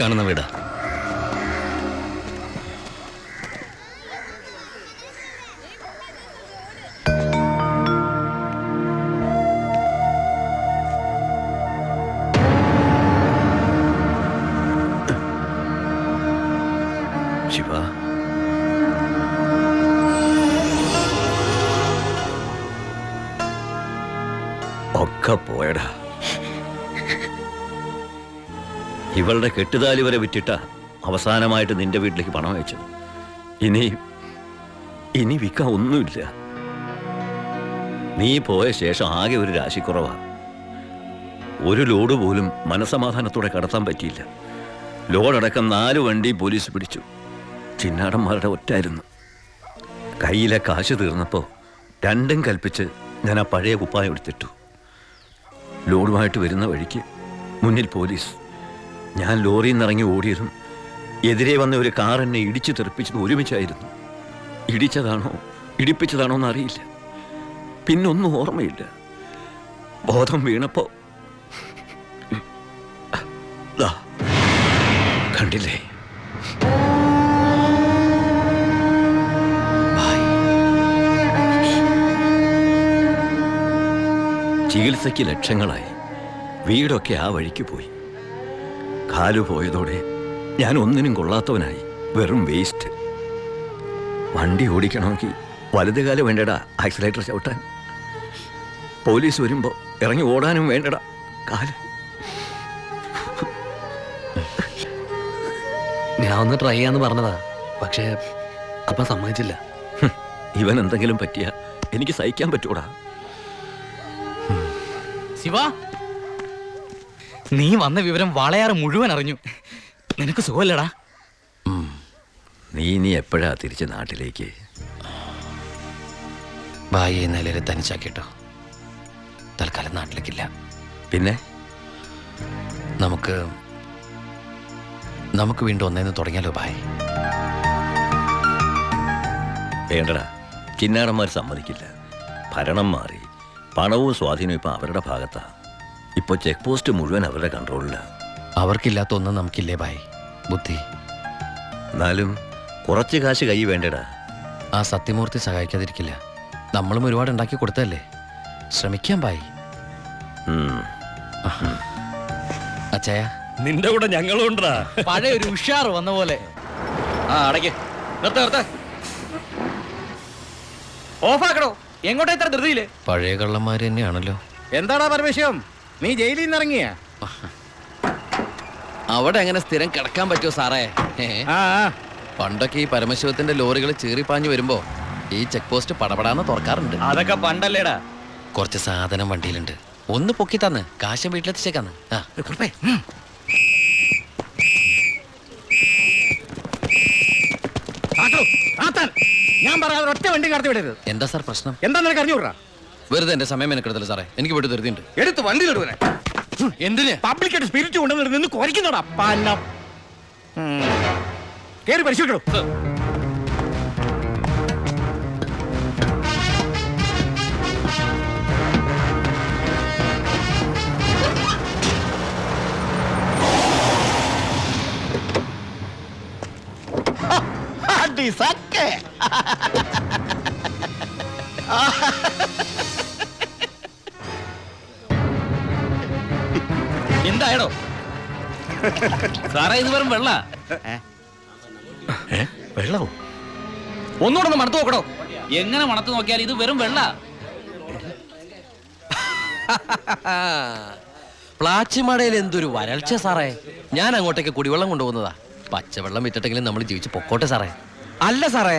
കാണുന്ന വീടാ. ശിവ. ഒക്കെ പോയടാ. ഇവളുടെ കെട്ടുതാലി വരെ വിറ്റിട്ട അവസാനമായിട്ട് നിന്റെ വീട്ടിലേക്ക് പണം അയച്ചത്. ഇനി ഇനി വിൽക്കാൻ ഒന്നുമില്ല. നീ പോയ ശേഷം ആകെ ഒരു രാശിക്കുറവാ ഒരു ലോഡ് പോലും മനസമാധാനത്തോടെ കടത്താൻ പറ്റിയില്ല. ലോഡടക്കം നാല് വണ്ടി പോലീസ് പിടിച്ചു. ചിന്നാടന്മാരുടെ ഒറ്റായിരുന്നു. കയ്യിലെ കാശ് തീർന്നപ്പോൾ രണ്ടും കൽപ്പിച്ച് ഞാൻ ആ പഴയ കുപ്പായം എടുത്തിട്ടു. ലോഡുമായിട്ട് വരുന്ന വഴിക്ക് മുന്നിൽ പോലീസ്. ഞാൻ ലോറിയിൽ നിന്ന് ഇറങ്ങി ഓടിയതും എതിരെ വന്ന ഒരു കാർ എന്നെ ഇടിച്ചു തെറിപ്പിച്ചത് ഒരുമിച്ചായിരുന്നു. ഇടിച്ചതാണോ ഇടിപ്പിച്ചതാണോ എന്നറിയില്ല. പിന്നൊന്നും ഓർമ്മയില്ല. ബോധം വീണപ്പോ കണ്ടില്ലേ. ചികിത്സയ്ക്ക് ലക്ഷങ്ങളായി. വീടൊക്കെ ആ വഴിക്ക് പോയി. കാലു പോയതോടെ ഞാൻ ഒന്നിനും കൊള്ളാത്തവനായി വെറും വേസ്റ്റ് വണ്ടി ഓടിക്കണമെങ്കിൽ വലത് കാലം വേണ്ടടാ ആക്സിലേറ്റർ ചവിട്ടാൻ. പോലീസ് വരുമ്പോൾ ഇറങ്ങി ഓടാനും വേണ്ടടാ കാൽ. ഞാൻ ഒന്ന് ട്രൈ ചെയ്യാന്ന് പറഞ്ഞതാ പക്ഷേ അപ്പ സമ്മതിച്ചില്ല. ഇവൻ എന്തെങ്കിലും പറ്റിയ എനിക്ക് സഹിക്കാൻ പറ്റൂടാ. ശിവ നീ വന്ന വിവരം വളയാറ് മുഴുവൻ അറിഞ്ഞു. നിനക്ക് സുഖമല്ലടാ? നീ നീ എപ്പോഴാ തിരിച്ച് നാട്ടിലേക്ക്? ഭായിയെ നിലയിൽ തനിച്ചാക്കിട്ടോ തൽക്കാലം നാട്ടിലേക്കില്ല. പിന്നെ? നമുക്ക് നമുക്ക് വീണ്ടും ഒന്നേന്ന് തുടങ്ങിയാലോ ഭായ്? വേണ്ടടാ. ചിന്നാടന്മാർ സമ്മതിക്കില്ല. ഭരണം മാറി. പണവും സ്വാധീനവും ഇപ്പം അവരുടെ ഭാഗത്താ. ഇപ്പോൾ ചെക്ക് പോസ്റ്റ് മുഴുവൻ അവരുടെ കൺട്രോളിലാണ് അവർക്കില്ലാത്ത ഒന്നും നമുക്കില്ലേ ഭായ്? ബുദ്ധി. എന്നാലും കുറച്ച് കാശ് കൈ വേണ്ടടാ. ആ സത്യമൂർത്തി സഹായിക്കാതിരിക്കില്ല. നമ്മളും ഒരുപാട് ഉണ്ടാക്കി കൊടുത്തല്ലേ ശ്രമിക്കാം ഭായ്. അച്ഛയ അച്ചായ. നിന്റെ കൂടെ ഞങ്ങളും ഉണ്ടാ പഴയ ഒരു ഉഷാർ വന്ന പോലെ. ആ അടയ്ക്ക്. നിർത്ത നിർത്ത. ഓഫാക്കടോ. എങ്ങോട്ടാ ഇത്ര ധൃതിയില്ലേ പഴയ കള്ളന്മാര് തന്നെയാണല്ലോ. എന്താടാ പരമേശ്വരം? നീ ജയിലിൽ നിന്ന് ഇറങ്ങിയ അവിടെ എങ്ങനെ സ്ഥിരം കിടക്കാൻ പറ്റുമോ സാറേ? ഏ? ആ ആ. പണ്ടൊക്കെ ഈ പരമശിവത്തിന്റെ ലോറികൾ ചീറിപ്പാഞ്ഞു വരുമ്പോ ഈ ചെക്ക് പോസ്റ്റ് പടപടാന്ന് തുറക്കാറുണ്ട്. അതൊക്കെ പണ്ടല്ലേടാ. കുറച്ച് സാധനം വണ്ടിയിലുണ്ട്. ഒന്ന് പൊക്കി തന്ന്. കാശം വീട്ടിലെത്തിച്ചേക്കാന്ന്. ആ. കുറുപ്പേ ആട്ടോ, ആത്താൻ. ഞാൻ പറയാതെ ഒറ്റ വണ്ടി കടത്തി വിടരുത് എന്താ സാർ പ്രശ്നം? എന്താ നിനക്ക് അറിഞ്ഞൂടാ? വെറുതെ എന്റെ സമയം എനിക്കെടുത്തില്ല സാറേ. എനിക്ക് വീട്ടിൽ ധൃതിയുണ്ട്. എടുത്ത് വണ്ടി ഇടുവനെ എന്തിന്? പബ്ലിക്കായിട്ട് സ്പിരിറ്റ് കൊണ്ടുവന്നിട്ട് നിന്ന് കുറയ്ക്കുന്നോടാ പന്ന കേറി പരിശോധിക്കണോ എന്തായടോ സാറേ ഇത് വെറും വെള്ള. വെള്ളോ ഒന്നുകൂടെ ഒന്ന് മണത്ത് നോക്കടോ എങ്ങനെ മണത്ത് നോക്കിയാൽ ഇത് വെറും വെള്ള. പ്ലാച്ചിമടയിൽ എന്തൊരു വരൾച്ച സാറേ. ഞാൻ അങ്ങോട്ടേക്ക് കുടിവെള്ളം കൊണ്ടുപോകുന്നതാ. പച്ചവെള്ളം വിറ്റിട്ടെങ്കിലും നമ്മൾ ജീവിച്ച് പൊക്കോട്ടെ സാറേ. അല്ല സാറേ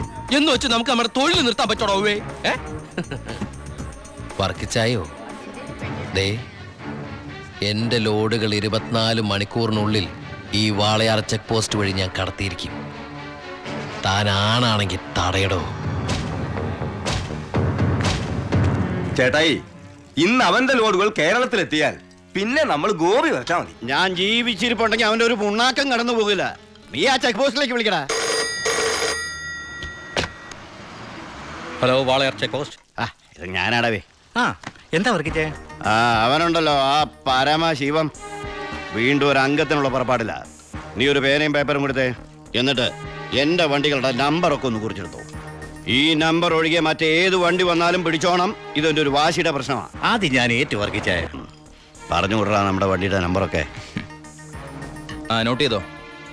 എന്ന് വെച്ച് നമുക്ക് നമ്മുടെ തൊഴിൽ നിർത്താൻ പറ്റോടോ ഔവേ ഏ? വർക്കിച്ചായോ? ദേ എന്റെ ലോഡുകൾ ഇരുപത്തിനാല് മണിക്കൂറിനുള്ളിൽ ഈ വാളയാർ ചെക്ക് പോസ്റ്റ് വഴി ഞാൻ കടത്തിയിരിക്കും. താൻ ആണാണെങ്കിൽ തടയടോ. ചേട്ടായി ഇന്ന് അവന്റെ ലോഡുകൾ കേരളത്തിലെത്തിയാൽ പിന്നെ നമ്മൾ ഗോപി വെച്ചാ മതി. ഞാൻ ജീവിച്ചിരിപ്പുണ്ടെങ്കിൽ അവന്റെ ഒരു പുണ്ണാക്കം കടന്നു പോകില്ല. നീ ആ ചെക്ക് പോസ്റ്റിലേക്ക് വിളിക്കടാ. ഹലോ വാളയാർ ചെക്ക് പോസ്റ്റ് ആ ഇത് ഞാനാടവേ ആ എന്താ വർക്കിച്ചേ ആ അവനുണ്ടല്ലോ ആ പരമശിവം. വീണ്ടും ഒരു അംഗത്തിനുള്ള പുറപ്പാടില്ല നീ ഒരു പേനയും പേപ്പറും കൊടുത്തേ. എന്നിട്ട് എന്റെ വണ്ടികളുടെ നമ്പറൊക്കെ ഒന്ന് കുറിച്ചെടുത്തു. ഈ നമ്പർ ഒഴികെ മറ്റേത് വണ്ടി വന്നാലും പിടിച്ചോണം. ഇതൊരു ഒരു വാശിയുടെ പ്രശ്നമാണ് ആദ്യം ഞാൻ ഏറ്റു വർക്കിച്ചേ പറഞ്ഞു വിടറാ നമ്മുടെ വണ്ടിയുടെ നമ്പറൊക്കെ. ആ നോട്ട് ചെയ്തോ?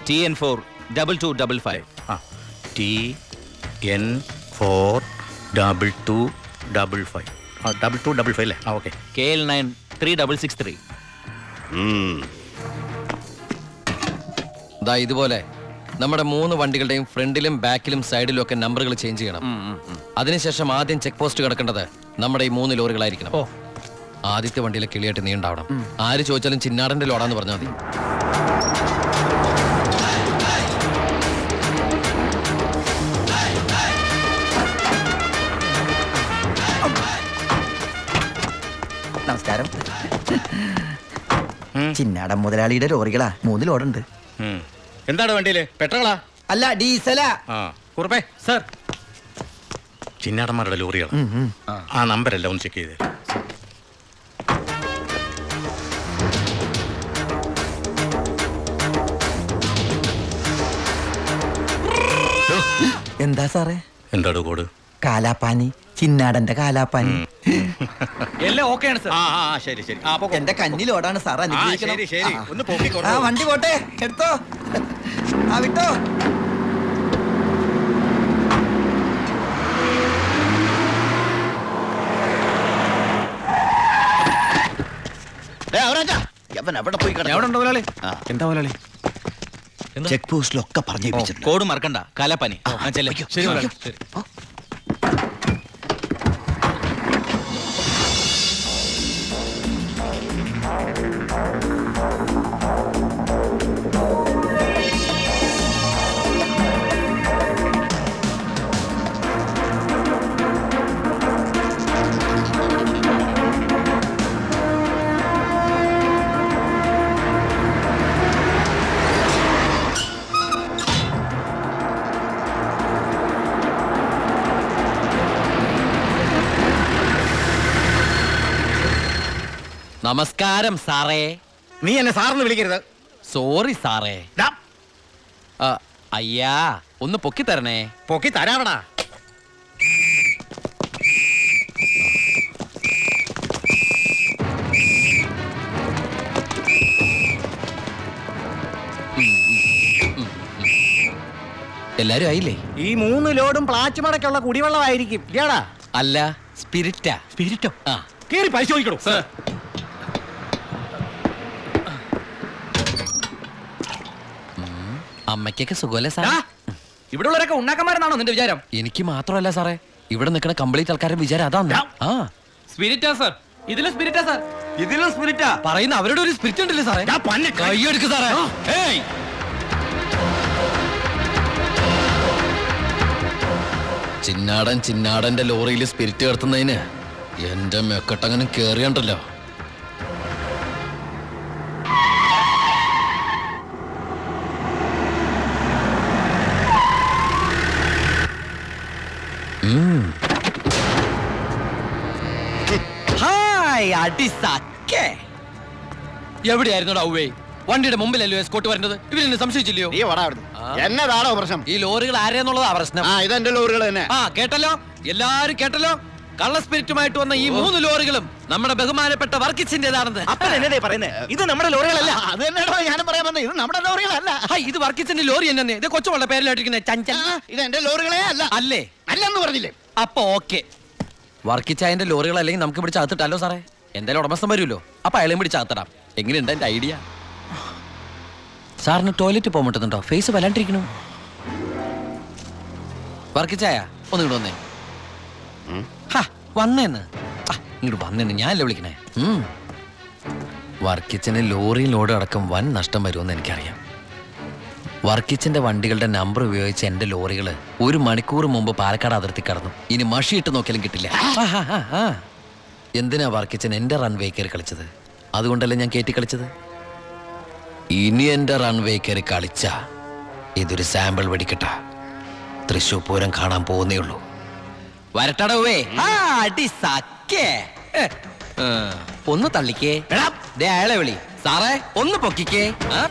T N four double two double five ആ. T N four double two double five ആ ഡബിൾ ടു ഡബിൾ ഫൈവ് അല്ലേ? ആ okay K L nine three double six three. ദാ ഇതുപോലെ നമ്മുടെ മൂന്ന് വണ്ടികളുടെയും ഫ്രണ്ടിലും ബാക്കിലും സൈഡിലും ഒക്കെ നമ്പറുകൾ ചേഞ്ച് ചെയ്യണം. അതിനുശേഷം ആദ്യം ചെക്ക് പോസ്റ്റ് കിടക്കേണ്ടത് നമ്മുടെ ഈ മൂന്ന് ലോറികളായിരിക്കണം. ഓ. ആദ്യത്തെ വണ്ടിയിലെ കിളിയായിട്ട് നീണ്ടാവണം ആര് ചോദിച്ചാലും ചിന്നാടന്റെ ലോഡാന്ന് പറഞ്ഞാൽ മതി. ചിന്നാടൻ മുതലാളിയുടെ ലോറികളാ. മൂന്ന് ലോഡുണ്ട് എന്താണ് വണ്ടിയിൽ? പെട്രോളാ? അല്ല ഡീസലാ. കുറുപ്പേ സർ. ചിന്നാടന്മാരുടെ ലോറികൾ ആ നമ്പരല്ല ഒന്ന് ചെക്ക് ചെയ്തേ. എന്താ സാറേ? എന്താടോ കോഡ്? കാലാപ്പാനി ചിന്നാടന്റെ കാലാപ്പാനി. എല്ലാം ഓക്കെയാണ് സർ. ആ ആ ശരി ശരി. ആ പൊക്കോ. എന്റെ സാർ അനുഗ്രഹിക്കണം. ശരി, ശരി. ആ. ഒന്ന് ആ. വണ്ടി പോട്ടെ. എടുത്തോ. ആ വിട്ടോ. എവിടെ പോയി കിടന്നു? എവിടെ ഉണ്ടോ മുതലാളി? ആ, എന്താ മുതലാളി? ചെക്ക് പോസ്റ്റിലൊക്കെ പറഞ്ഞു. കോഡ് മറക്കണ്ട. കലപ്പനി. ആ ചെല്ലേ. ശരി മുതലാളി. ശരി. നമസ്കാരം സാറേ. നീ എന്നെ സാറിന് വിളിക്കരുത്. സോറി. സാറേ ആ, അയ്യാ ഒന്ന് പൊക്കി തരണേ. പൊക്കി തരാവടാ. എല്ലാരും ആയില്ലേ? ഈ മൂന്ന് ലോഡും പ്ലാച്ചുമടക്കുള്ള കുടിവെള്ളമായിരിക്കും. അല്ല സ്പിരിറ്റാ. സ്പിരിറ്റോ? ആ. കേറി പരിശോധിക്കണോ സർ. അമ്മയ്ക്കൊക്കെ സുഖമല്ലേ സാർ ഇവിടെ ഉള്ളവരൊക്കെ ഉണ്ടാക്കന്മാരെന്നാണോ നിന്റെ വിചാരം? എനിക്ക് മാത്രമല്ല സാറേ. ഇവിടെ നിൽക്കുന്ന കംപ്ലീറ്റ് ആൾക്കാരുടെ വിചാരം അതാണ്. ആ. സ്പിരിറ്റാ സർ. ഇതിലും സ്പിരിറ്റാ സർ. ഇതിലും സ്പിരിറ്റാ? പറയുന്ന അവരുടെ ഒരു സ്പിരിറ്റ് ഉണ്ടല്ലേ സാറേ? കൈയെടുക്ക് സാറേ. ഏയ്. ചിന്നാടൻ ചിന്നാടന്റെ ലോറിയിൽ സ്പിരിറ്റ് കടത്തുന്നതിന് എന്റെ മെക്കട്ടങ്ങനെ കേറിയണ്ടല്ലോ. ഹായ് അടിസക്കെ എവിടെയായിരുന്നു ഔവേ വണ്ടിയുടെ മുമ്പിലല്ലോ എസ്കോട്ട് വരുന്നത് ഇവരെന്നെ സംശയിച്ചില്ലയോ? നീ വടാ അവിടുന്ന്. ആ. എന്നതാണോ പ്രശ്നം? ഈ ലോറികൾ ആരെന്നുള്ളതാ പ്രശ്നം. ആ ഇതെന്റെ ലോറികൾ തന്നെ. ആ കേട്ടല്ലോ? എല്ലാരും കേട്ടല്ലോ? കള്ള സ്പിരിറ്റുമായിട്ട് വന്ന ഈ മൂന്ന് ലോറികളും നമ്മുടെ ബഹുമാനപ്പെട്ട വർക്കിച്ചിന്റേതാണെന്ന്. എന്നതേ പറയുന്നേ? ഇത് നമ്മുടെ ലോറികളല്ല. അത് തന്നെയാണോ ഞാനും പറയാൻ വന്നത് ഇത് നമ്മുടെ ലോറികളല്ല. ഇത് വർക്കിച്ചിന്റെ ലോറി എന്നെ ഇത് കൊച്ചുമുള്ള പേരിലായിട്ടിരിക്കുന്ന. ചഞ്ചൽ. ഇത് എന്റെ ലോറികളെ അല്ല. അല്ലേ? അല്ലെന്ന് പറഞ്ഞില്ലേ? അപ്പൊ ഓക്കെ. വർക്കിച്ചായന്റെ ലോറികൾ അല്ലെങ്കിൽ നമുക്ക് ഇവിടെ അകത്തിട്ടല്ലോ സാറേ? എന്തായാലും ഉടമസ്ഥൻ വരുമല്ലോ. അപ്പൊ അയാളെയും പിടിച്ച് അകത്തിടാം എങ്ങനെയുണ്ട് എന്റെ ഐഡിയ? സാറിന് ടോയ്ലറ്റ് പോകാൻ പറ്റുന്നുണ്ടോ? ഫേസ് വല്ലാണ്ടിരിക്കണു വർക്കിച്ചായ ഒന്ന് ഇങ്ങോട്ട് വന്നേ. ഹാ, വന്നേന്ന്. ഇങ്ങോട്ട് വന്നേന്ന്. ഞാനല്ലേ വിളിക്കണേ. വർക്കിച്ചന് ലോറിയിൽ ലോഡ് അടക്കം വൻ നഷ്ടം വരുമെന്ന് എനിക്കറിയാം. വർക്കിച്ചിന്റെ വണ്ടികളുടെ നമ്പർ ഉപയോഗിച്ച് എന്റെ ലോറികൾ ഒരു മണിക്കൂർ മുമ്പ് പാലക്കാട് അതിർത്തി കടന്നു. ഇനി മഷിയിട്ട് നോക്കിയാലും കിട്ടില്ല. എന്തിനാ വർക്കിച്ചൻ എന്റെ റൺവേ കയറി കളിച്ചത്? അതുകൊണ്ടല്ലേ ഞാൻ കയറ്റി കളിച്ചത്? ഇനി എന്റെ റൺവേ കയറി കളിച്ച ഇതൊരു സാമ്പിൾ വെടിക്കട്ട. തൃശൂർ പൂരം കാണാൻ പോകുന്നേ ഉള്ളൂ. വരട്ടടവേ അടി സക്കേ ഒന്ന് തള്ളിക്കേ. ദേ അയാളെ വിളി. സാറേ ഒന്ന് പൊക്കിക്കേ. ആ?